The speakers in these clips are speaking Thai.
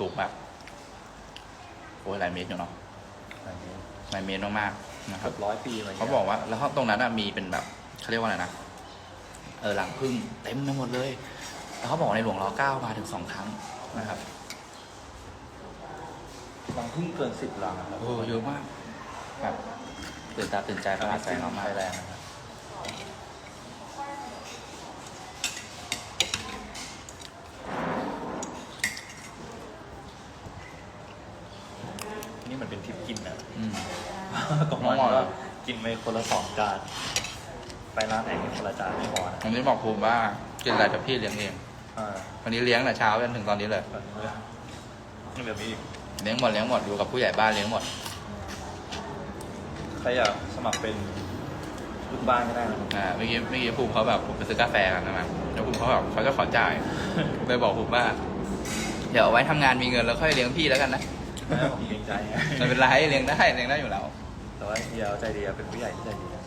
สูงแบบโอ้ยหลายเมตรอยู่เนาะอันนี้หลายเมตรมากๆนะครัเกืบอบร้อยปีอะไรเขาบอกว่าแล้วตรงนั้นอะมีเป็นแบบเขาเรียกว่าอะไรนะเออหลังพึ่งเต็มไปหมดเลย แล้วเขาบอกว่าในหลวงรอเก้ามาถึงสองครั้งนะครับลังพึ่งเกินสิบลังครับโอ้เยอะมากแบบตื่นตาตื่นใจประทับใจเรามาก ไทยแลนด์นะครับนี่มันเป็นทริปกินนะ อืม ก็มันก็กินไปคนละสองจานไปร้านไหนกินคนละจานไม่พอนะวันนี้บอกภูมิว่ากินอะไรแต่พี่เลี้ยงเองอ่าวันนี้เลี้ยงแต่เช้าจนถึงตอนนี้เลยแบบนี้นี่แบบนี้อีกเลี้ยงหมดเลี้ยงหมดอยู่กับผู้ใหญ่บ้านเลี้ยงหมดใครอยากสมัครเป็นลูกบ้านก็ได้นะครับอ่าเมื่อกี้เมื่อกี้ภูมิเขาแบบผมไปซื้อกาแฟกันนะแล้วภูมิเขาแบบเขาจะขอจ่ายเลยบอกภูมิว่า เดี๋ยวเอาไว้ทำงานมีเงินแล้วค่อยเลี้ยงพี่แล้วกันนะ ไม่ให้ผมเกรงใจไง ไม่เป็นไรเลี้ยงได้เลี้ยงได้อยู่แล้ว แต่ว่าเฮียเขาใจดีอะเป็นผู้ใหญ่ที่ใจดีอะ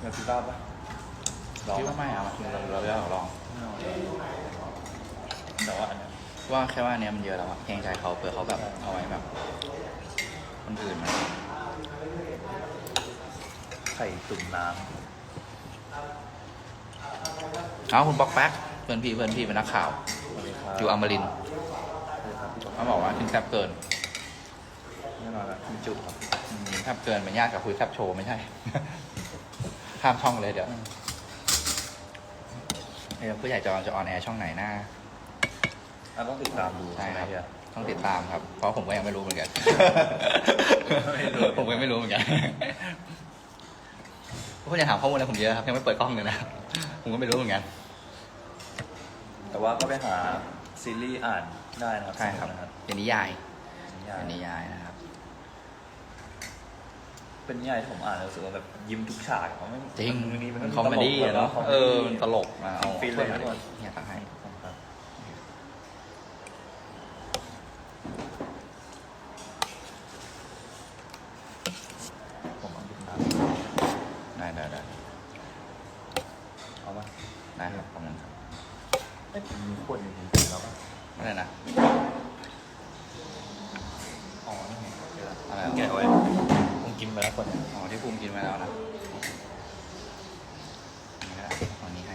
เงินซื้อเหล้าปะลองพี่ว่าไม่เอาเราเราเราลองไม่เอาแต่ว่าอันเนี้ยว่าแค่ว่าอันเนี้ยมันเยอะแล้วอะเกรงใจเขาเผื่อเขาแบบเอาไว้แบบ คนอื่นมาไข่ตุ่มน้เอาคุณบอกแป๊กเพื่อนพี่เพื่อนพี่เป็นนักข่าวำสวัสดีครับอยู่อมรินทร์สวัสดีครับพี่จ๊อบเขาบอกว่ากินแซ่บเกิน แน่นอนนะคุณจุครับอืมแซ่บเกินเป็นญาติกับคุยแซ่บโชว์ไม่ใช่ ข้ามช่องเลยเดี๋ยวเดี๋ยวผู้ใหญ่จะจะออนแอร์ช่องไหนหน้า อะต้องติดตามดูใช่ใช่ไหมครับ เฮีย ต้องติดตามครับ เพราะผมก็ยังไม่รู้เหมือนกัน ไม่รู้ ผมก็ยังไม่รู้เหมือนกันผู้ใหญ่ถามข้อมูลอะไรผมเยอะครับยังไม่เปิดกล้องเลยนะผมก็ไม่รู้เหมือนกัน แต่ว่าก็ไปหาซีรีส์อ่านได้นะครับใช่ครับสนุกนะครับเป็นนิยาย นิยาย เป็นนิยายนะครับ เป็นนิยายที่ผมอ่านแล้วรู้สึกว่าแบบยิ้มทุกฉากอะมันไม่จริงมันมีมันมีคอมเมดี้อะเนาะตลกเออมันตลกมาเอาฟินเลยทุกคนเนี่ยตักให้ครับผมเอาดูน้ำได้ได้ได้เอาปะได้ครับขอบคุณครับเอ้ยมีขวดหนึ่งผมกินแล้วปะอะไรนะอ๋อนี่ไงเจอแล้วอะไรแกะอะไว้ผม กินไปแล้วคนเนี่ยอ๋อที่ภูมิกินมาแล้วนะนี่ก็ได้เอานี้ให้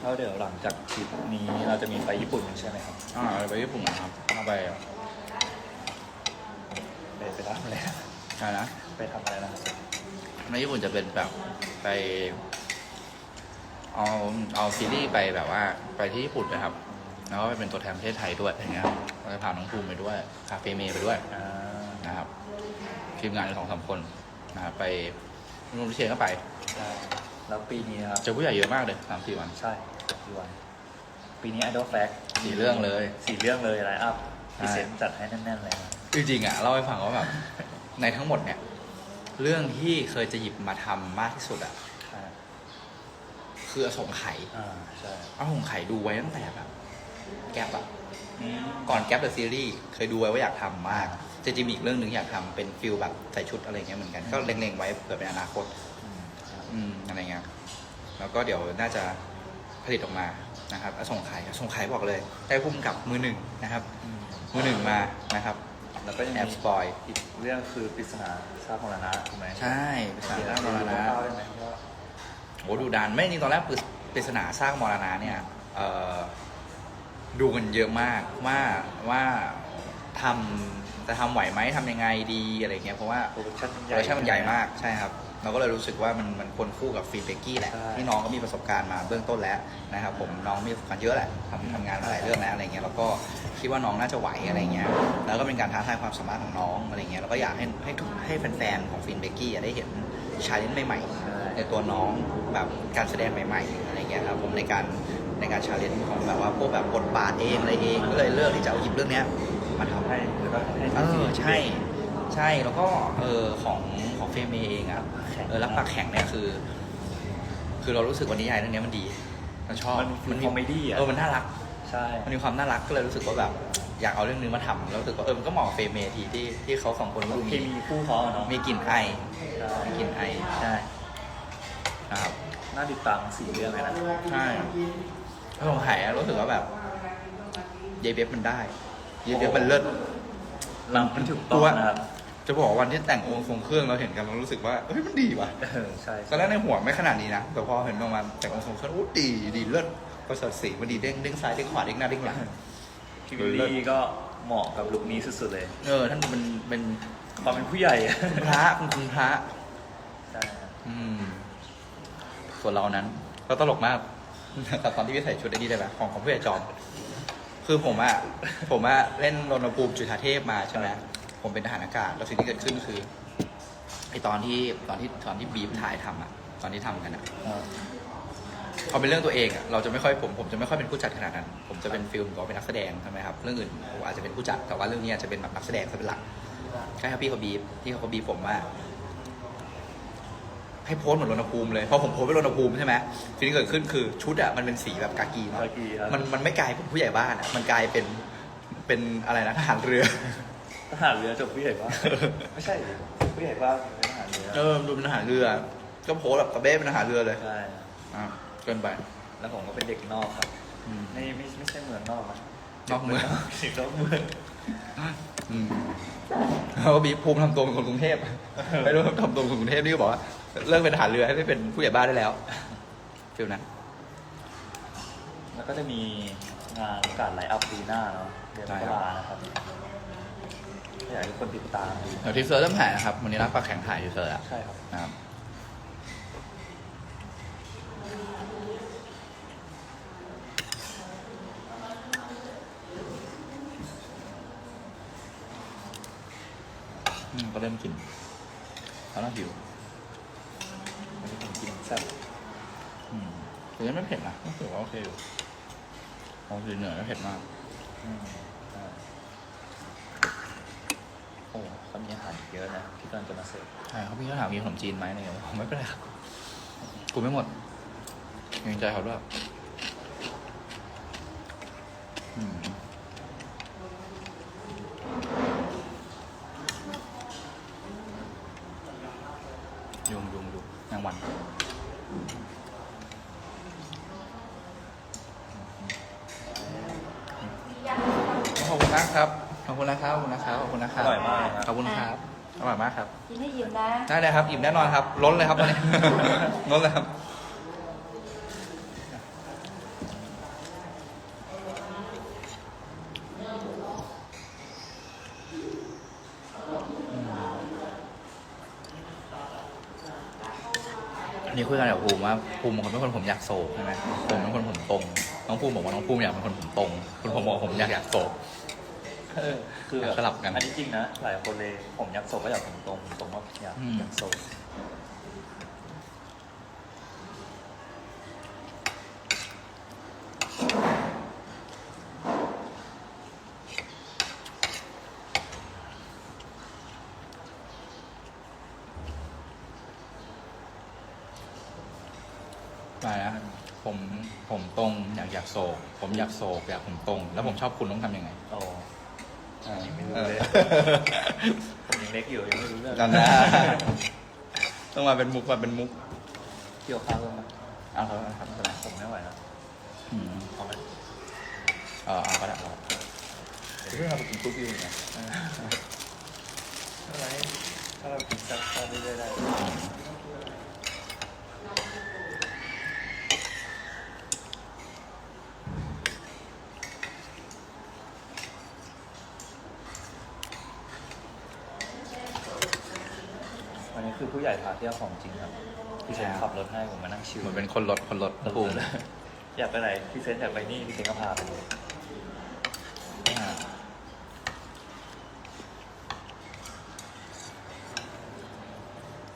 แล้วเดี๋ยวหลังจากทริปนี้เราจะมีไปญี่ปุ่นใช่ไหมครับอ่าเอาไปญี่ปุ่นนะครับเอาไปไปไปทำอะไรนะใช่นะไปทำอะไรนะครับในญี่ปุ่นจะเป็นแบบไปเอาเอาซีรีส์ไปแบบว่า ไปที่ญี่ปุ่นนะครับ แล้วก็ไปเป็นตัวแทนประเทศไทยด้วยอย่างเงี้ยครับก็จะพาน้องภูมิไปด้วยคาเฟ่เมย์ไปด้วยอ่านะครับทีมงานสองสามคนนะครับไปนุ่นเชียนก็ไปใช่แล้วปีนี้นะครับ เจอผู้ใหญ่เยอะมากเลยสามสี่วันใช่กี่วัน ปีนี้ Idol f a c สี่เรื่องเลย สี่เรื่องเลยไลน์อัพใช่พี่เซนจัดให้แน่นๆเลยนะจริงๆอะเล่าให้ฟังว่าแบบ ในทั้งหมดเนี่ย เรื่องที่เคยจะหยิบมาทำมากที่สุดอะใช่คืออสงไขยอ่าใช่อสงไขยดูไว้ตั้งแต่แบบ แก๊ปอะอืมก่อนแก๊ปเดอะซีรีส์เคยดูไว้ว่าอยากทำมากจริงๆมีอีกเรื่องหนึ่งอยากทำเป็นฟิลแบบใส่ชุดอะไรเงี้ยเหมือนกัน ก็เล็งๆไว้เผื่อเป็นอนาคตอืมครับอืมอะไรเงี้ยแล้วก็เดี๋ยวน่าจะผลิตออกมานะครับอสงไขยอสงไขยบอกเลยได้พุ่มกับมือหนึ่งนะครับอืมมือหนึ่งมานะครับแล้วก็ยังแอบมีสปอยอีกเรื่องคือปริศนาทราบมรณะถูกไหมใช่ปริศนาสร้างมรณะเล่าได้ไหมว่าโอ้ดูดันไม่นี่ตอนแรกปริศปริศนาสร้างมรณะเนี่ยเอ่อ ดูกันเยอะมากว่าว่าทำจะทำไหวไหมทำยังไงดีอะไรเงี้ยเพราะว่าโปรดักชั่นโปรดักชั่นมันใหญ่มากใช่ครับ เราก็เลยรู้สึกว่ามันมันควรคู่กับฟีนเบกกี้แหละ ใช่ ที่น้องก็มีประสบการณ์มาเบื้องต้นแล้วนะครับผมน้องมีประสบการณ์เยอะแหละทำทำงานมาหลายเรื่องแล้วอะไรเงี้ยแล้วก็คิดว่าน้องน่าจะไหวอะไรเงี้ยแล้วก็เป็นการท้าทายความสามารถของน้องอะไรเงี้ยแล้วก็อยากให้ให้ทุกให้แฟนๆของฟีนเบกกี้ได้เห็นชาเลนจ์ใหม่ๆ ในตัวน้องแบบการแสดงใหม่ๆอะไรเงี้ยครับผมในการ ในการชาเลนจ์ของแบบว่าพวกแบบบทบาทเองอะไรเองก็เลยเลือกที่จะเอาหยิบเรื่องเนี้ยมาทำให้แล้วก็ให้เออใช่ใช่แล้วก็เออของของเฟรมเองอะเออรับปากแข็งเนี่ยคือ คือเรารู้สึกว่านิยายเรื่องเนี้ยมันดีเราชอบมันมันคอมเมดี้อะเออมันน่ารักใช่มันมีความน่ารักก็เลยรู้สึกว่าแบบอยากเอาเรื่องนี้มาทำแล้วรู้สึกว่าเออมันก็เหมาะกับเฟรมเมทีที่ที่เขาสองคนก็ดูเคมีมีคู่เขาอะเนาะมีกลิ่นไอใช่มีกลิ่นไอใช่น่าติดตามสี่เรื่องเลยนะใช่ ถ้าผมหายรู้สึกว่าแบบเยายเว็บมันได้เยายเว็บมันเลิศนำมันถูกต้องนะครับจะบอกว่าวันที่แต่งองค์ทรงเครื่องเราเห็นกันเรารู้สึกว่าเฮ้ยมันดีว่ะเออใช่ตอนแรกในหัวไม่ขนาดนี้นะแต่พอเห็นประมาณแต่งองค์ทรงเครื่องอู้ดีดีเลิศประเสริฐสีมันดีเด้งเด้งซ้ายเด้งขวาเด้งหน้าเด้งหลังพี่วิลลี่ก็เหมาะกับลุคนี้สุดๆเลย เออท่านเป็นเป็นความเป็นผู้ใหญ่อะคุณพระคุณคุณพระใช่ครับอืมส่วนเรานั้น ก็ตลกมาก กับตอนที่พี่ใส่ชุดไอ้นี่ได้ไหมของของผู้ใหญ่จอม คือผมอะผมอะเล่นรณภูมิจุฑาเทพมาใช่ไหมผมเป็นทหารอากาศแล้วสิ่งที่เกิดขึ้นคือไอตอนที่ตอนที่ตอนที่บีบถ่ายทำอะตอนที่ทำกันอะพอเป็นเรื่องตัวเองอะเราจะไม่ค่อยผมผมจะไม่ค่อยเป็นผู้จัดขนาดนั้น ผมจะเป็นฟิลมก็เป็นนักแสดงใช่ไหมครับเรื่องอื่นผมอาจจะเป็นผู้จัดแต่ว่าเรื่องนี้อาจจะเป็นแบบนักแสดงซะเป็นหลักใช่ครับพี่เขาบีบพี่เขาบีบผมว่า ให้โพสเหมือนรณภูมิเลยพอผมโพสเป็นรณภูมิใช่ไหมสิ่งที่เกิดขึ้นคือชุดอะมันเป็นสีแบบกากีเนาะกากีครับ มันมันไม่กลายเป็นผู้ใหญ่บ้านอะมันกลายเป็นเป็นอะไรนะทหารเรือ ทหารเรือจบผู้ใหญ่บ้าน ไม่ใช่ดิผู้ใหญ่บ้านเป็นทหารเรือเออดูเป็นทหารเรือ ก็โพสแบบกระเบ้เป็นทหารเรือเลยใช่อะเกินไป แล้วผมก็เป็นเด็กนอกครับอืม ไม่ไม่ไม่ใช่เมืองนอกนะนอกเมือง เด็กนอกเมือง อืมเขาก็บีบภูมิทำตัวเป็นคนกรุงเทพไม่รู้ทำตัวเป็นคนกรุงเทพนี่ก็บอกว่า เลิกเป็นทหารเรือให้ไปเป็นผู้ใหญ่บ้านได้แล้วฟิลนั้น แล้วก็จะมีงานการไลฟ์อัพปีหน้าเนาะเดือนมกรานะครับอยากให้ทุกคนติดตามดูเดี๋ยวทีเซอร์เริ่มถ่ายนะครับ วันนี้รับปากแข่งถ่ายทีเซอร์อะใช่ครับ นะครับอืมก็เริ่มกินแล้วน่าหิว วันนี้ผมกินแซ่บอืมแต่ยังไม่เผ็ดนะรู้สึกว่าโอเคอยู่โอเคเหนื่อยไม่เผ็ดมากอืมใช่โอ้เขามีอาหารอีกเยอะนะที่กำลังจะมาเสิร์ฟใช่เขาพี่ก็ถามมีขนมจีนไหมอะไรเงี้ยผมไม่เป็นไรครับกูไม่หมดเกรงใจเขาด้วยอืมยุงยุงยุงแมงวันขอบคุณมากครับ ขอบคุณนะครับ ขอบคุณนะครับ ขอบคุณนะครับ อร่อยมากนะ ขอบคุณครับ อร่อยมากครับ กินให้อิ่มนะ ได้ เลยครับ อิ่มแน่นอนครับ ล้นเลยครับตอนนี้ ล้นเลยครับ อันนี้คุยกันกับภูมิว่าภูมิเป็นคนผมอยากโศกใช่ไหมผมเป็นคนผมตรง น้องภูมิบอกว่าน้องภูมิอยากเป็นคนผมตรง คุณผมบอกว่าผมอยากอยากโศก เออคือแบบสลับกัน อันนี้จริงนะ หลายคนเลยผมอยากโศกก็อยากผมตรงผมตรงว่า อยากอืม อยากโศกมานะผมผมตรงอยากอยากโศกผมอยากโศกอยากผมตรง แล้วผมชอบคุณต้องทำยังไงโอ้ยังไม่รู้เออเลยผม ยังเล็กอยู่ยังไม่รู้เรื่องจำได้ ต้องมาเป็นมุกมาเป็นมุกเกี่ยวข้าวกันไหมเอาเถอะครับไม่เป็นไรผมไม่ไหวแล้วอืมเอาไหมเออเอาก็ได้เอาเรื่องเราไปกินคุกกี้ไงอะไรถ้าเรากินแซ่บก็ได้ได้ได้ คือผู้ใหญ่พาเที่ยวของจริงครับพี่เซนขับรถให้ผมมานั่งชิลเหมือนเป็นคนรถคนรถภูมิอยากไปไหนพี่เซนอยากไปนี่พี่เซนก็พาไปเลยอ่า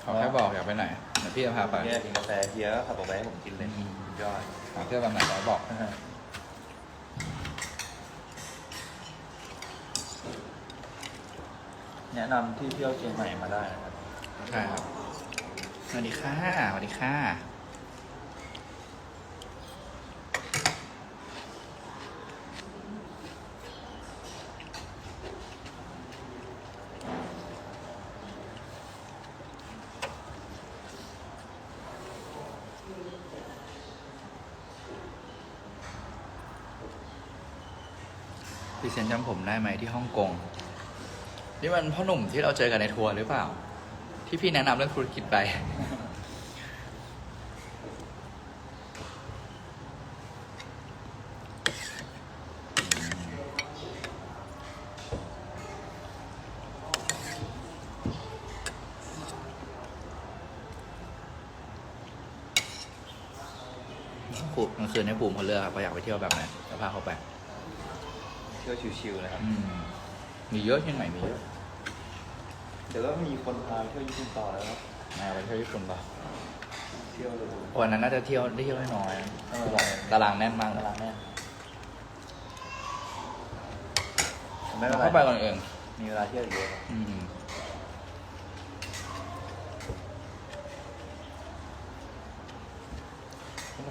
เขาแค่บอกอยากไปไหนเดี๋ยวพี่จะพาไปเนี่ยกินกาแฟเฮียก็ขับออกไปให้ผมกินเลยอืมยอดหาเที่ยวแบบไหนเขาบอกแนะนำที่เที่ยวเชียงใหม่มาได้นะครับ ช่ครับ สวัสดีค่ะ สวัสดีค่ะ พี่เซนจำผมได้ไหมที่ฮ่องกง นี่มันพ่อหนุ่มที่เราเจอกันในทัวร์หรือเปล่า ที่พี่แนะนำเรื่องธุรกิจไปภูมิกลางคืนให้ภูมิเขาเลือกครับว่าอยากไปเที่ยวแบบไหนจะพาเขาไป เที่ยวชิวๆนะครับ อืมมีเยอะเชียงใหม่มีเยอะ เดี๋ยวก็มีคนพาไปเที่ยวญี่ปุ่นต่อแล้วครับมาไปเที่ยวญี่ปุ่นปะเที่ยวเลยวันนั้นน่าจะเที่ยวได้เที่ยวน้อยเออตารางแน่นมากเลตายรางแน่นไม่เราเป็นไรเข้าไปก่อนเองมีเวลาเที่ยวอีกเยอะครับอืม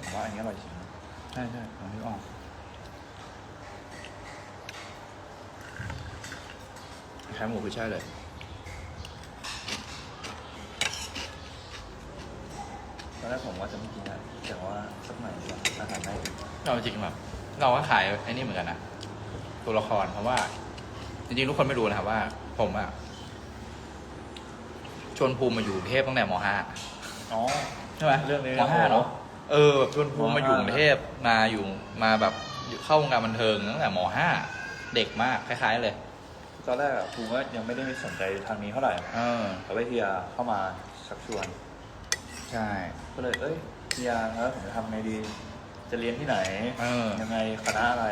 ผมว่าอันนี้อร่อยจริงนะใช่ใช่ผมนึกออกแค่หมูคือใช่เลย ตอนแรกผมว่าจะไม่กินนะแต่ว่าสักหน่อยดีกว่าอาหารได้เราจริงแบบเราก็ขายไอ้นี่เหมือนกันนะตัวละครเพราะว่า จริงๆทุกคนไม่รู้นะครับว่า ผมอะชวนภูมิมาอยู่กรุงเทพตั้งแต่มห้าอ๋อ ใช่ไหมเรื่องนี้มห้านะเนาะเออแบบชวนภูมิมาอยู่กรุงเทพมาอยู่มาแบบเข้าวงการบันเทิงตั้งแต่มห้าเด็กมากคล้าย ๆ เลยตอนแรกอะครูก็ยังไม่ได้สนใจทางนี้เท่าไหร่เออแต่ว่าเฮียเข้ามาชักชวน ใช่ ก็เลยเอ้ยเฮียแล้วผมจะทำไงดี จะเรียนที่ไหนเออ ยังไงคณะอะไร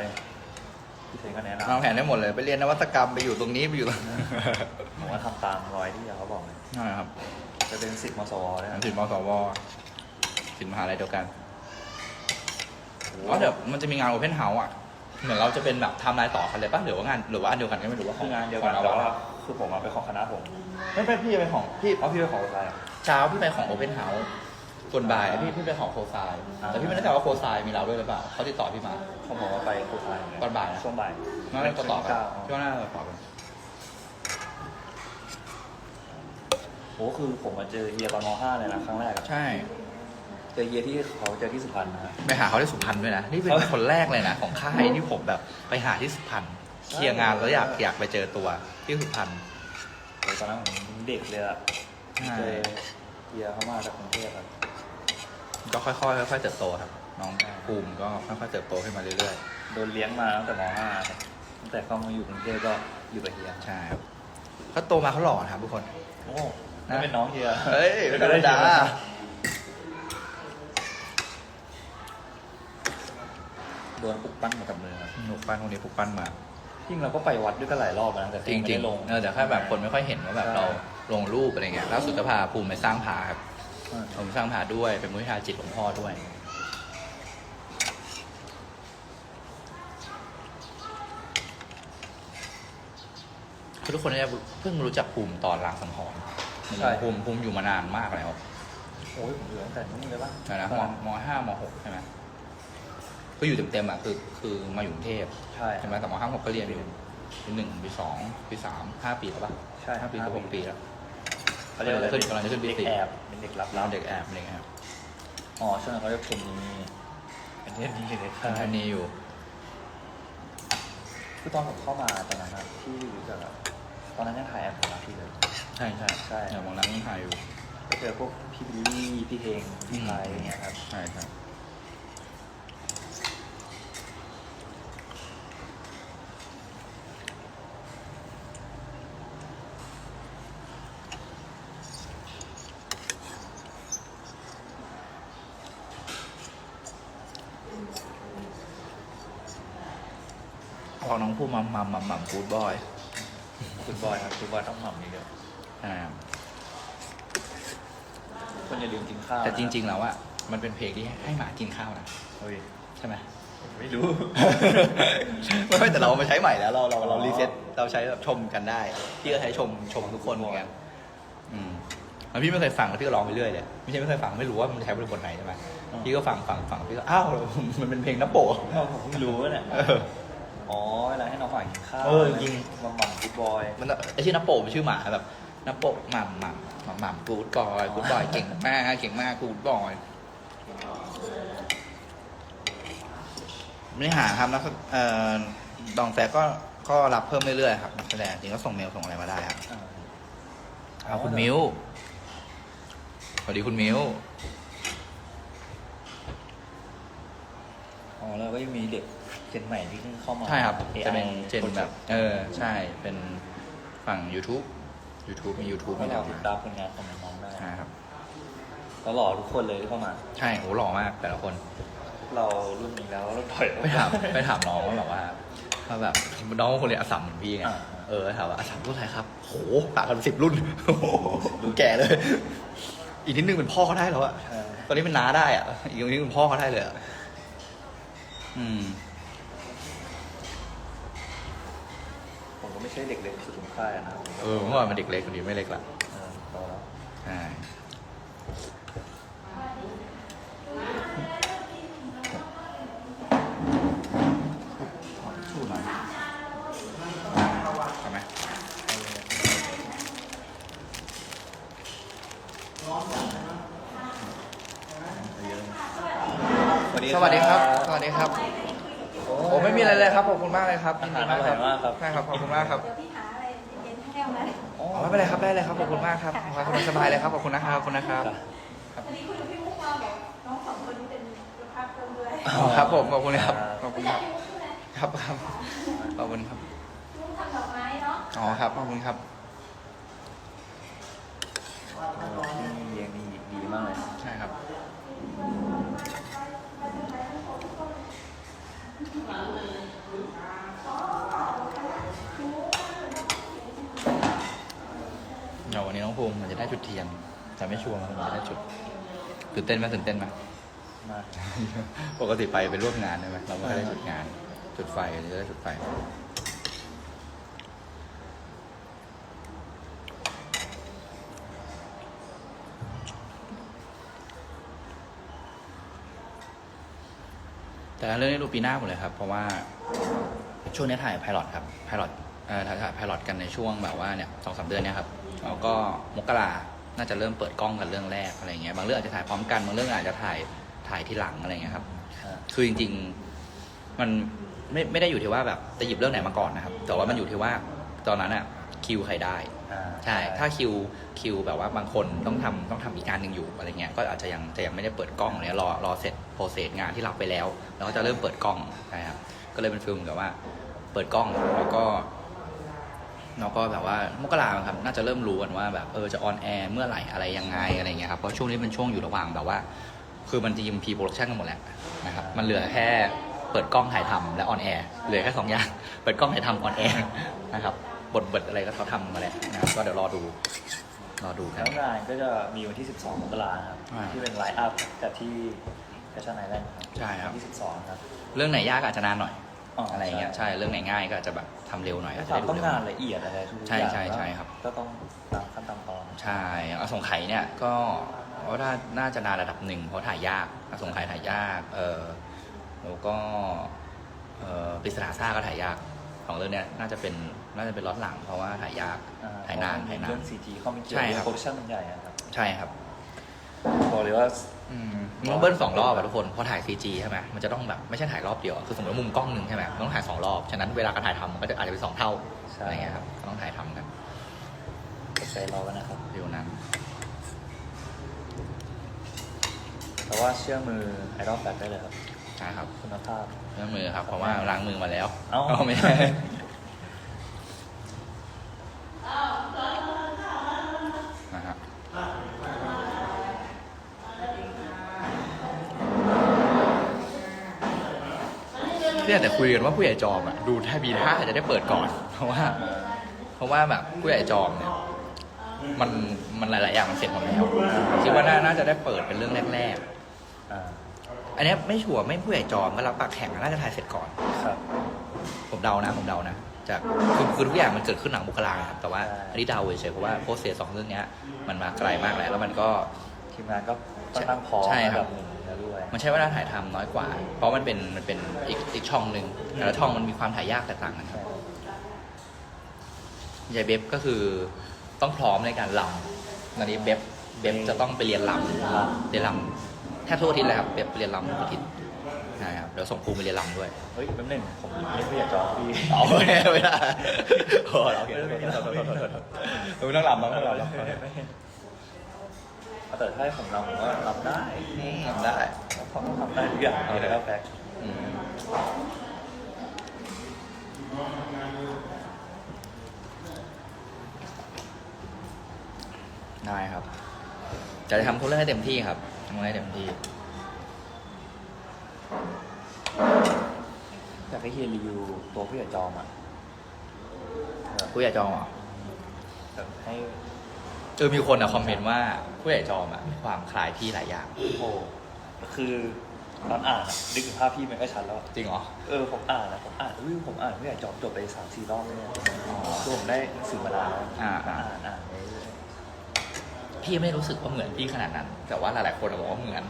พี่เทนก็แนะนวางแผนได้หมดเลย ไปเรียนนวัตกรรมไปอยู่ตรงนี้ไปอยู่ตรงำผมว่าทำตามรอยที่เฮียเขาบอกเลยนั่นแหละครับจะเป็นสิทธิ์มสวนะหนังสือมสวสินมหาลัยเดียวกันเพราะเดี๋ยวมันจะมีงานโอเพนเฮาส์อะ เหมือนเราจะเป็นแบบไทำลายต่อกันเลยป่ะหรือว่างานหรือว่าอันเดียวกันก็ไม่รู้ว่าขคืองานเดียวกันของแต่เราว่าอะคือผมเอาไปของคณะผม ไม่ไม่พี่ไปของพี่เพราะพี่ไปของอะไรอะ เช้าพี่ไปของโอเพนเฮาส์ส่วนบ่ายพี่พี่ไปของโคไซายอ่าแต่พี่ไม่แน่ใจว่าโคไซายมีเราด้วยหรือเปล่าเขาติดต่อพี่มา ผมบอกว่าไปครูไทยตอนบ่ายนะ ช่วงบ่ายน่าจะต่อกันเก้าช่วงหน้าจะต่อกันโอ้คือผมมาเจอเฮียตอนม .5 เลยนะครั้งแรกอะใช่ เจอเฮียที่เขาเจอที่สุพรรณนะฮะ ไปหาเขาที่สุพรรณด้วยนะ นี่เป็นเออคนแรกเลยนะ ของค่ายที่ผมแบบไปหาที่สุพรรณเคลียร์งานแล้วอยากอยากไปเจอตัวที่สุพรรณ โอ้ยตอนนั้นผมเด็กเลยอะ ใช่ เจอเฮียเขามาจากกรุงเทพอะก็ค่อยๆค่อยๆเติบโตครับ น้องภูมิก็ค่อยๆเติบโตขึ้นมาเรื่อยโดนเลี้ยงมาตั้งแต่ม .5 ครับตั้งแต่เข้ามาอยู่กรุงเทพก็อยู่กับเฮียๆ ใช่ครับเขาโตมาเขาหล่อนะครับทุกคน โอ้นั่นเป็นน้องเฮียเฮ้ยไม่ธรรมดาโดนปลุกปั้นมากับมือครับหนุกปั้นคนนี้ปลุกปั้นมา จริงเราก็ไปวัดด้วยกันหลายรอบนะแต่จริงไม่จริงได้ลงเออแต่แค่แบบคนไม่ค่อยเห็นว่าแบบใช่เรา ลงรูปอะไรเงี้ยล่าสุดจะพาภูมิไปสร้างผาครับอ่าผมสร้างผาด้วยเป็นมุทิทาจิตหลวงพ่อด้วยคือทุกคนเนี่ยเพิ่งรู้จักภูมิตอนลางสังหรณ์ภูมิภูมิอยู่มานานมากแล้วโอ้ยผมอยู่ตั้งแต่นู้นเลยป่ะนะนะมมห้ามหกใช่ไหมก็อยู่เต็มๆอะคือคือมาอยู่กรุงเทพใช่ ใช่ไหมแต่มห้าหกก็เรียนอยู่ปีหนึ่งปีสองปีสามห้าปีแล้วป่ะใช่ห้าปีกับหกปีแล้ว เขาเรียกอะไรขึ้นกำลังจะขึ้นปีเด็กสี่แอบเป็นเด็กลับเราเด็กแอบอะไรเงี้ยครับอ๋อช่วงนั้นเขาเรียกเป็นนี้เป็นเทนนี้เลยครัท่านนี้อยู่ คือตอนผมเข้ามาตอนนั้นนะที่รู้จักอะตอนนั้นยังถ่ายแอปของพี่เลย ใช่ใช่ใช่อย่างมองนั้นถ่ายอยู่ ก็เจอพวกพี่บิลลี่พี่เฮงพี่ไทยอย่างเงี้ยครับ ใช่ใช่พ มัมมัมมัมมัมกูดบอยคุณบอยครับคุณบอยต้องหม่ำนี่เดียวอ่าคนอย่าลืมกินข้าวแต่จริง ๆ แล้วอะมันเป็นเพลงที่ให้หมากินข้าวนะๆเฮ้ยใช่ไหมไม่รู้ ไม่แต่เราเอามาใช้ใหม่แล้วเราเราเราอ๋อรีเซ็ตเราใช้แบบชมกันได้พี่ก็ใช้ชมชมทุกคนเหมือนกันอืมแล้วพี่ไม่เคยฟังแล้วพี่ก็ร้องไปเรื่อยเลยไม่ใช่ไม่เคยฟังไม่รู้ว่ามันใช้บริบทไหนใช่ไหมพี่ก็ฟังฟังฟังพี่ก็อ้าวมันเป็นเพลงน้ำโปะผมเพิ่งรู้เนี่ยเอออ๋อเวลาให้น้องหมากินข้าวเออจริงหม่ำหม่ำคุณบอย มันไอชื่อน้ำโปะมันชื่อหมาแบบน้ำโปะหม่ำหม่ำหม่ำหม่ำกูดบอยกูดบอยเก่งมากเก่งมากกูดบอยไม่ได้หาครับแล้วเอ่อดองแซกก็ก็รับเพิ่มเรื่อยๆครับนักแสดงจริงก็ส่งเมลส่งอะไรมาได้ครับอ่าเอาคุณมิวสวัสดีคุณมิวอ๋อแล้วก็ยังมีเด็ก เจนใหม่ที่เพิ่งเข้ามาใช่ครับ AI จะเป็นเจนแบบ เออ ใช่ เป็นฝั่ง YouTube YouTube มี YouTube ก็มีรแล้อวติดตามผลงานของน้องๆได้ใช่ครับ แล้วหล่อทุกคนเลยที่เข้ามา ใช่โหหล่อมากแต่ละคนพวกเรารุ่นนี้แล้วเราถอยไปถามไปถามน้องว่าแบบว่าว่าแบบน้องคนเรียนอัสสัมเหมือนพี่ไง อ่า เออถามว่าอัสสัมรุ่นอะไรครับ โหต่างกันสิบรุ่นโอ้โหแก่เลย อีกนิดนึงเป็นพ่อเขาได้แล้วอะ เออตอนนี้เป็นน้าได้อะอีกนิดนึงเป็นพ่อเขาได้เลยอะอืม ผมก็ ไม่ใช่เด็กเล็กสุดทุกค่ายอะนะเออเมื่อวานมันเด็กเล็กคนนี้ไม่เล็กละเออโตแล้วใช่ชูหน่อยทำไหมเยอะสวัสดีครับ สวัสดีครับโอ้ไม่มีอะไรเลยครับขอบคุณมากเลยครับอายินหาดีรอมากคร่รัอบยมากครับใช่ครับขอบคุณมากครับเดี๋ยวพี่หาอะไรเย็นๆให้เอาไหมอ๋อไม่เป็นไรครับได้เลยครับขอบคุณมากครับขอบคุณสบายเลยครับขอบคุณนะครับขอบคุณนะครับอันนี้คุยกับพี่มุกมาบอกน้องสองคนนี้เป็นสุภาพเพิ่มด้วยอ๋อครับผมขอบคุณครับขอบคุณไม่คใช่รับพี่มุกใช่ไหมครับครับขอบคุณครับพี่มุกทำดอกไม้เนาะอ๋อครับขอบคุณครับที่เลี้ยงดีดีมากเลยใช่ครับ เดี๋ยววันนี้น้องภูมิมันจะได้จุดเทียนแต่ไม่ชัวร์ว่ามันจะได้จุดตื่นเต้นไหมตื่นเต้นไหมมากปกติไปเป็นร่วมงานใช่ไหมเราไม่ได้จุดงาน จุดไฟอันนี้จะได้จุดไฟ แต่ละเรื่องนี้ดูปีหน้าหมดเลยครับ เพราะว่าช่วงนี้ถ่ายไพลอตครับไพลอตเอ่อถ่ายถ่ายไพลอตกันในช่วงแบบว่าเนี่ยสองสามเดือนเนี่ยครับแล้วก็มกราน่าจะเริ่มเปิดกล้องกันเรื่องแรกอะไรเงี้ยบางเรื่องอาจจะถ่ายพร้อมกันบางเรื่องอาจจะถ่ายถ่ายที่หลังอะไรเงี้ยครับอ่าคือจริง ๆ มันไม่ไม่ได้อยู่ที่ว่าแบบจะหยิบเรื่องไหนมาก่อนนะครับ แต่ว่ามันอยู่ที่ว่าตอนนั้นอะคิวใครได้อ่าใช่ ถ้าคิวคิวแบบว่าบางคนต้องทำต้องทำอีกงานหนึ่งอยู่อะไรเงี้ย ก็อาจจะยังจะยังไม่ได้เปิดกล้องอะไรเลยรอรอเสร็จโปร เซสงานที่รับไปแล้ว แล้วก็จะเริ่มเปิดกล้องใช่ครับก็เลยเป็นฟิลเหมือนกับว่า เปิดกล้องแล้วก็แล้วก็แบบว่ามกราครับน่าจะเริ่มรู้กันว่าแบบเออจะออนแอร์เมื่อไหร่อะไรยังไงอะไรเงี้ยครับเพราะช่วงนี้เป็นช่วงอยู่ระหว่างแบบว่า คือมันจะยิมพีโปรดักชันกันหมดแล้วนะครับมันเหลือแค่เปิดกล้องถ่ายทำและออนแอร์เหลือแค่สองอย่างเปิดกล้องถ่ายทำออนแอร์นะครับบทบทอะไรก็เขาทำมาแล้วนะครับก็เดี๋ยวรอดูรอดูกันแล้วงานก็จะมีวันที่ 12 มกราครับอ่าที่เป็นไลฟ์อัพกับที่ แฟชั่นไอแลนด์ครับใช่ครับวันที่12ครับ เรื่องไหนยากอาจจะนานหน่อยอ๋อออะไรเงี้ยใช่เรื่องไหนง่ายก็อาจจะแบบทำเร็วหน่อยอาจจะถามได้ดูต้องเร็ว งานละเอียดอะไรทุกอย่างใช่ใช่ใช่ครับ ก็ต้องตามขั้นตามตอนใช่อสงไขยเนี่ยก็ว่าน่าน่าจะนานระดับหนึ่งเพราะถ่ายยากอสงไขยถ่ายยากเออแล้วก็เออปริศนาซ่าก็ถ่ายยากของเรื่องเนี้ยน่าจะเป็นน่าจะเป็นล็อตหลังเพราะว่าถ่ายยาก อ่ถ่ายนานถ่ายนาเรื่นอง CG เข้ามาเกี่ยวใช่ครับ โปรดักชั่นมันใหญ่อะครับ ใช่ครับ บอกเลยว่า อืมมันต้องเบิ้ลสองรอบอะทุกคนพอถ่าย CG ใช่ไหมมันจะต้องแบบไม่ใช่ถ่ายรอบเดียวอะคือสมมติว่ามุมกล้องหนึ่งใช่ไหมมันต้องถ่ายสองรอบ ฉะนั้นเวลาการถ่ายทำมันก็จะอาจจะเป็นสองเท่าใช่ อะไรเงี้ยครับต้องถ่ายทำกันอดใจรอกันนะครับฟิวนั้น แต่ว่าเชื่อมือไอดอลแฟกได้เลยครับใช่ครับคุณภาพ เรื่องมือครับเพราะว่าล้างมือมาแล้วเอ้า ไม่ใช่ เนี่ยแต่คุยกันว่าผู้ใหญ่จอมอะดูถ้ามีท่าจะได้เปิดก่อน เพราะว่า เพราะว่าแบบผู้ใหญ่จอมเนี่ยมันมันหลาย ๆ อย่างมันเสร็จหมดแล้วคิดว่าน่าน่าจะได้เปิดเป็นเรื่องแรกอ่าๆอันเนี้ยไม่ชัวร์ไม่ผู้ใหญ่จอมก็รับปากแข่งน่าจะถ่ายเสร็จก่อน ครับ ผมเดานะผมเดานะจากคือคือทุกอย่างมันเกิดขึ้นหลังบุคลาครับแต่ว่าใช่ อันนี้เดาเฉยๆเพราะว่าโปรเซสสองเรื่องเนี้ยมันมาไกลมากแล้วแล้วมันก็ทีมงานก็ต้องตั้งพร้อมใช่ครับระดับหนึ่งแล้วด้วย มันใช้เวลาถ่ายทำน้อยกว่า เพราะมันเป็นมันเป็นอีกอีกช่องหนึ่งแต่ละช่องมันมีความถ่ายยากแตกต่างกันครับใช่ครับยายเบบก็คือต้องพร้อมในการลำตอนนี้เบบเบบจะต้องไปเรียนลำเรียนลำแทบทุกอาทิตย์เลยครับเบบไปเรียนลำทุกอาทิตย์ใช่ครับเดี๋ยวส่งภูมิไปเรียนรำด้วย เฮ้ยแป๊บนึงผมไม่คุยกับจอพี่เอาไม่ได้ไม่ได้โอ้โอเคโอเคโทษโทษโทษโทษโทษไม่ต้องรำมั้งไม่ต้องรำเอา แต่ถ้าให้ผมรำผมก็รำได้ทำได้ผมก็ทำได้ทุกอย่างเลยนะครับแฟกอืมได้ครับ จะทำทุกเรื่องให้เต็มที่ครับทำให้เต็มที่อยากให้เฮียรีวิวตัวผู้ใหญ่จอมอะผู้ใหญ่จอมเหรอแบบให้เออมีคนอะคอมเมนต์ว่า ผู้ใหญ่จอมอะมีความคล้ายพี่หลายอย่าง โอ้คือตอนอ่านอะนึกถึงภาพพี่มันก็ชัดแล้วอะจริงเหรอ เออผมอ่านนะผมอ่านอุ้ยผมอ่านผู้ใหญ่จอมจบไปสามสี่รอบเลยเนี่ยอ๋อคือผมได้หนังสือมานานแล้วอ่าอ่า อ่านอ่านไปเรื่อยพี่ไม่รู้สึกว่าเหมือนพี่ขนาดนั้น แต่ว่าหลาย ๆ คนบอกว่าเหมือน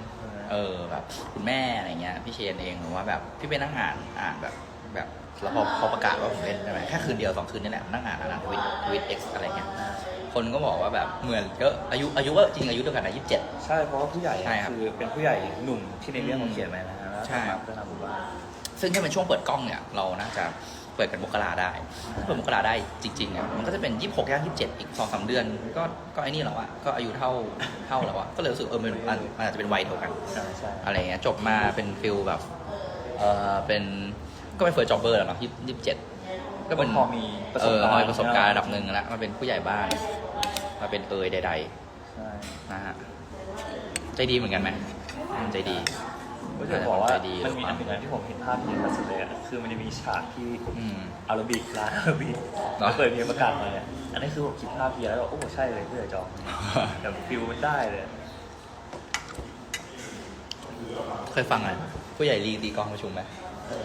เออแบบคุณแม่อะไรเงี้ยพี่เชนเองหรือว่าแบบพี่ไปนั่งอ่านอ่านแบบแบบแล้วพอพอประกาศว่าผมเล่นใช่ไหมแค่คืนเดียวสองคืนนี่แหละนั่งอ่านอ่านทวิตทวิตเอ็กซ์อะไรเงี้ย คนก็บอกว่าแบบเหมือนก็อายุอายุก็จริงอายุเดียวกันนะยี่สิบเจ็ด ใช่เพราะว่าผู้ใหญ่อะใช่ครับคือเป็นผู้ใหญ่หนุ่มที่ในเรื่องอืมเขาเขียนไว้นะฮะแล้วใช่มาพัฒนาหมู่บ้านซึ่งถ้าเป็นช่วงเปิดกล้องเนี่ยเราน่าจะเปิดกันมกราได้ถ้าเปิดมกราได้จริงๆเนี่ยมันก็จะเป็นยี่สิบหกย่างยี่สิบเจ็ดอีกสองสามเดือน ก็ก็ไอ้นี่แล้วอะก็อายุเท่าเท่าแล้วอะก็เลยรู้สึกเออมันมันมันอาจจะเป็นวัยเท่ากัน ใช่ใช่อะไรเงี้ยจบมาเป็นฟิลแบบเออเป็นก็เป็นเฟิร์สจ็อบเบอร์แล้วเนาะยี่สิบเจ็ด ก็เป็นพอมีประสเอบอการณ์มีประสบการณ์ระดับหนึ่งแล้วมาเป็นผู้ใหญ่บ้านมาเป็นเอยใด ใช่ๆ นะฮะใจดีเหมือนกันไหมอืมใจดี ก็จะบอกว่าใจดี มันมีอันหนึ่งนะที่ผมเห็นภาพที่มันสุดเลยอะคือมันจะมีฉากที่อืม อาราบิกร้านอาราบิกเหรอ เปิดเพลงประกาศมาเนี่ยอันนี้คือผมคิดภาพเพียแล้วแบบโอ้ใช่เลยผู้ใหญ่จอมแต่ฟิลมันได้เลยเคยฟังไหมผู้ใหญ่ลีตีกลองประชุมไหม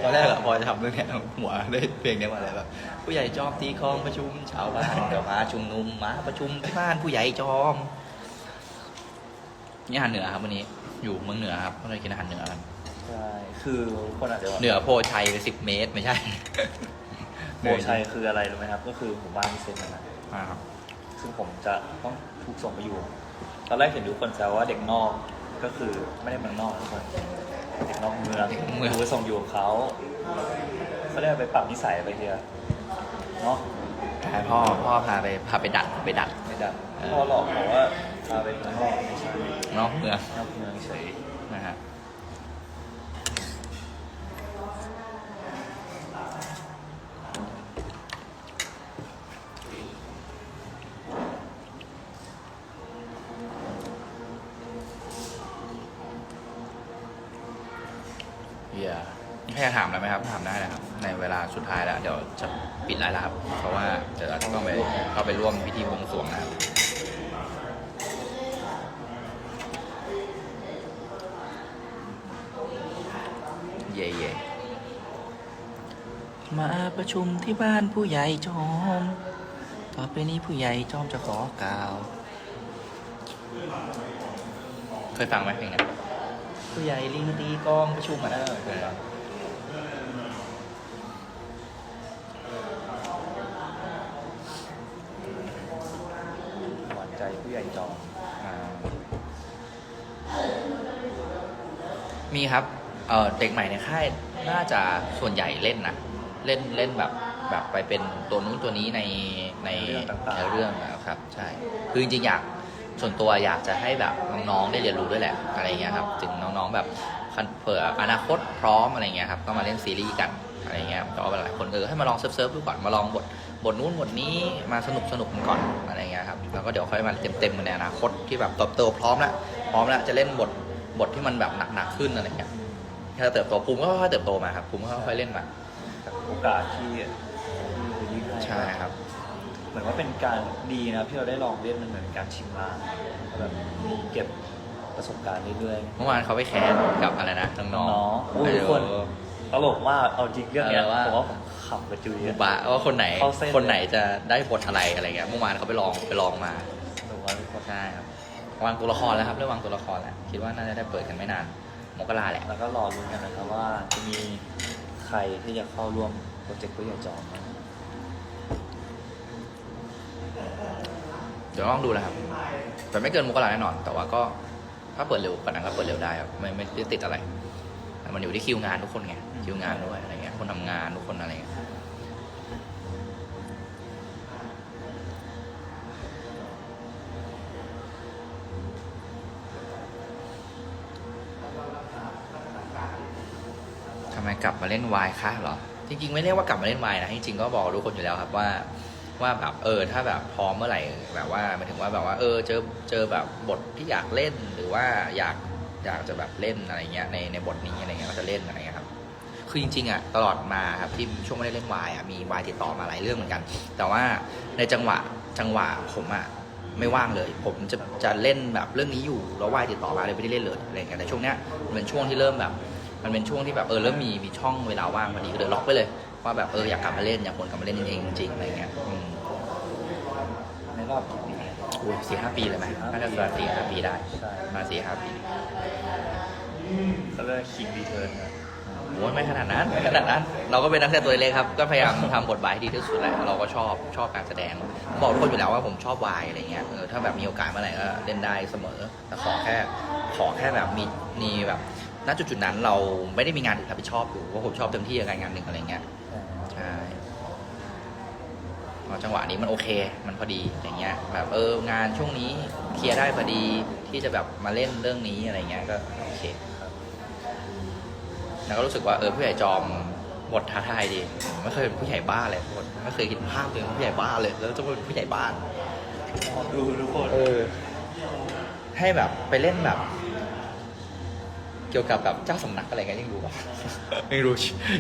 ตอนแรกอะพอจะทำเรื่องเนี้ยหัวได้เพลงเนี้ยมาเลยแบบผู้ใหญ่จอมตีกลองประชุมชาวบ้านก็มาชุมนุมมาประชุมที่บ้านผู้ใหญ่จอมนี่อาหารเหนือครับวันนี้ อยู่เมืองเหนือครับก็เลยกินอาหารเหนือกันใช่คือคนอาจจะแบบเหนือโพชัยไปสิบเมตรไม่ใช่โมชัยคืออะไรรู้ไหมครับ ก็คือหมู่บ้านที่เซ็นนะอ่าครับซึ่งผมจะต้องถูกส่งไปอยู่ ตอนแรกเห็นทุกคนแซวว่าเด็กนอกก็คือไม่ได้เมืองนอกทุกคน เด็กนอกเมืองคือไปส่งอยู่กับเขาเขาได้ไปปรับนิสัยไปเดียวเนาะใช่พ่อพ่อพาไปพาไปดัดไปดัด ไม่ดัดเออ พ่อหลอกบอกว่าพาไปเมืองนอกไม่ใช่นอกเมืองนอกเมืองเฉย นะฮะเฮียให้ถามอะไรไหมครับ ถามได้นะครับ ในเวลาสุดท้ายแล้ว เดี๋ยวจะปิดไลน์แล้วครับ เพราะว่าเดี๋ยวเราจะต้องไปเข้าไปร่วมพิธีบวงสรวงนะครับ เย่เย่มา ประชุมที่บ้านผู้ใหญ่จอม ต่อไปนี้ผู้ใหญ่จอมจะขอกล่าว เคยฟังไหมเพลงนี้ผู้ใหญ่ลิงตีกลองประชุมอะนะเออหวานใจผู้ใหญ่จอมอ่ามีครับเออเด็กใหม่ในค่ายน่าจะส่วนใหญ่เล่นนะ เล่นเล่นแบบแบบไปเป็นตัวนู้นตัวนี้ในในในเรื่องนะครับใช่คือจริงๆอยากส่วนตัวอยากจะให้แบบน้องๆได้เรียนรู้ด้วยแหละอะไรเงี้ยครับถึงน้องๆแบบคันเผื่ออนาคตพร้อมอะไรเงี้ยครับก็มาเล่นซีรีส์กันอะไรเงี้ยแต่ว่าหลายคนเออให้มาลองเซิร์ฟๆดูก่อนมาลองบทบทนู้นบทนี้มาสนุกสนุกกันก่อนอะไรเงี้ยครับแล้วก็เดี๋ยวค่อยมาเต็มๆกันในอนาคตที่แบบเติบโตพร้อมแล้วพร้อมแล้วจะเล่นบทบทที่มันแบบหนักๆขึ้นอะไรเงี้ยถ้าเติบโตภูมิก็ค่อยๆเติบโตมาครับภูมิก็ค่อยๆเล่นมาจาก โอกาสที่ที่ยื่นให้ใช่ครับ เหมือนว่าเป็นการดีนะครับที่เราได้ลองเล่นมันเหมือนการชิมลางแบบเก็บประสบการณ์เรื่อยๆเมื่อวานเขาไปแคสกับอะไรนะน้องน้องๆๆโอ้ยทุกคนเออตลกมากเอาจริงเรื่องเนี้ยเออว่าผมว่าผมขำกระจุยบุอะบะว่าคนไหนเข้าเส้นเลยคนไหนจะได้บทอะไรอะไรเงี้ยเมื่อวานเขาไปลองไปลองมาสนุกมากทุกคนใช่ครับวางตัวละครแล้วครับเรื่องวางตัวละครแล้วคิดว่าน่าจะได้เปิดกันไม่นานมกราแหละแล้วก็รอรุ้นกันนะครับว่าจะมี ใครที่จะเข้าร่วมโปรเจกต์ก็อย่าจองเดี๋ยวลองดูนะครับ แต่ไม่เกินมกราแน่นอน แต่ว่าก็ถ้าเปิดเร็วกว่านั้นก็เปิดเร็วได้ครับไม่ไม่ได้ติดอะไร มันอยู่ที่คิวงานทุกคนไงคิวงานด้วยอะไรเงี้ยคนทำงานทุกคนอะไรเงี้ย ไมกลับมาเล่นวายคะเหรอ จริงๆ ไม่เรียกว่ากลับมาเล่นวายนะ จริงๆ ก็บอกทุกคนอยู่แล้วครับว่าว่าแบบเออถ้าแบบพร้อมเมื่อไหร่แบบว่าหมายถึงว่าแบบว่าเออเจอเจอแบบบทที่อยากเล่นหรือว่าอยากอยากจะแบบเล่นอะไรเงี้ยในในบทนี้อะไรเงี้ยก็จะเล่นอะไรเงี้ยครับคือจริงๆอะตลอดมาครับที่ช่วงไม่ได้เล่นวายอะมีวายติดต่อมาหลายเรื่องเหมือนกัน แต่ว่าในจังหวะจังหวะผมอะไม่ว่างเลย ผมจะจะเล่นแบบเรื่องนี้อยู่แล้ววายติดต่อมาเลยไม่ได้เล่นเลยอะไรเงี้ยแต่ช่วงเนี้ยมันเป็นช่วงที่เริ่มแบบ มันเป็นช่วงที่แบบเออเริ่มมีมีช่องเวลาว่างพอดีก็เลยล็อกไปเลย ว่าแบบเอออยากกลับมาเล่นอยากวนกลับมาเล่นจริงๆจริงๆอะไรเงี้ยอืมในรอบกี่ปี อุ้ยสี่ห้าปีเลยไหมน่าจะประมาณสี่ห้าปีได้ใช่ มาสี่ห้าปีก็เรียกคิงรีเทิร์นครับโอ้ยไม่ขนาดนั้นไม่ขนาดนั้น เราก็เป็นนักแสดงตัวเล็กครับ ก็พยายามทำบทบาทให้ดีที่สุดแหละเราก็ชอบชอบการแสดง บอกทุกคนอยู่แล้วว่าผมชอบวายอะไรเงี้ยเออถ้าแบบมีโอกาสเมื่อไหร่ก็เล่นได้เสมอแต่ขอแค่ขอแค่แบบมีมีแบบ ณจุดจุดๆนั้นเราไม่ได้มีงานอื่นรับผิดชอบอยู่ว่าผมชอบเต็มที่กับการงานหนึ่งอะไรเงี้ยใช่พอจังหวะนี้มันโอเค มันพอดีอย่างเงี้ย แบบเอองานช่วงนี้เคลียร์ได้พอดีที่จะแบบมาเล่นเรื่องนี้อะไรเงี้ยก็โอเคแล้วก็รู้สึกว่าเออผู้ใหญ่จอมบทท้าทายดีผมไม่เคยเป็นผู้ใหญ่บ้าเลยทุกคนไม่เคยคิดภาพตัวเองเป็นผู้ใหญ่บ้าเลย แล้วจะเป็นผู้ใหญ่บ้าน ดูทุกคน เออ ให้แบบไปเล่นแบบ เกี่ยวกับแบบเจ้าสำนักอะไรเงี้ยยังดูแบบไม่รู้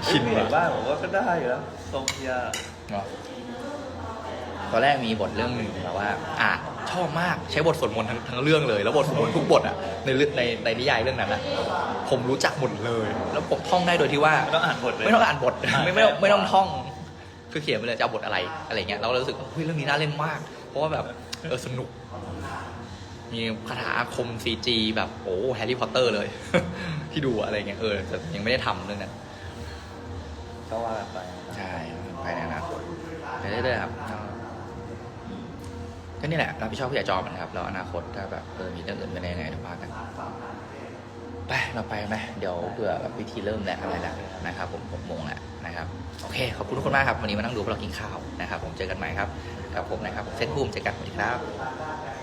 ชินไม่ว่ะบ้านผมว่าก็ได้อยู่แล้วทรงเฮียเนาะตอนแรกมีบทเรื่องหนึ่งแบบว่า อะชอบมากใช้บทสวดมนต์ทั้งทั้งเรื่องเลย แล้วบทสวดมนต์ทุกบทอะในเรื่องในในนิยายเรื่องนั้นอะผมรู้จักหมดเลย แล้วผมท่องได้โดยที่ว่า ไม่ต้องอ่านบทเลย ไม่ต้องอ่านบทอ่านไม่ไม่ต้องแค่ไม่ต้องท่องคือเขียนไปเลยจะเอาบทอะไรอะไรเงี้ยเราก็เลยรู้สึกว่าเฮ้ยเรื่องนี้น่าเล่นมาก เพราะว่าแบบเออสนุก มีคาถาอาคมซีจีแบบโอ้แฮร์รี่พอตเตอร์เลย ที่ดูอะไรเงี้ยเออแต่ยังไม่ได้ทำเรื่องนั้นก็ว่ากันไปใช่ภายในอนาคตไปเรื่อยๆครับก็ก็นี่แหละรับผิดชอบผู้ใหญ่จอมนะครับแล้วอนาคตถ้าแบบเออมีเรื่องอื่นไปในไหนทุกภาคกันไปเราไปไหมเดี๋ยวเผื่อแบบวิธีเริ่มแล้วอะไรแล้วนะครับ ผมหกโมงแล้วนะครับโอเคขอบคุณทุกคนมากครับวันนี้มานั่งดูพวกเรากินข้าวนะครับ ผมเจอกันใหม่ครับกับผมนะครับเซตภูมิเจอกันสวัสดีครับ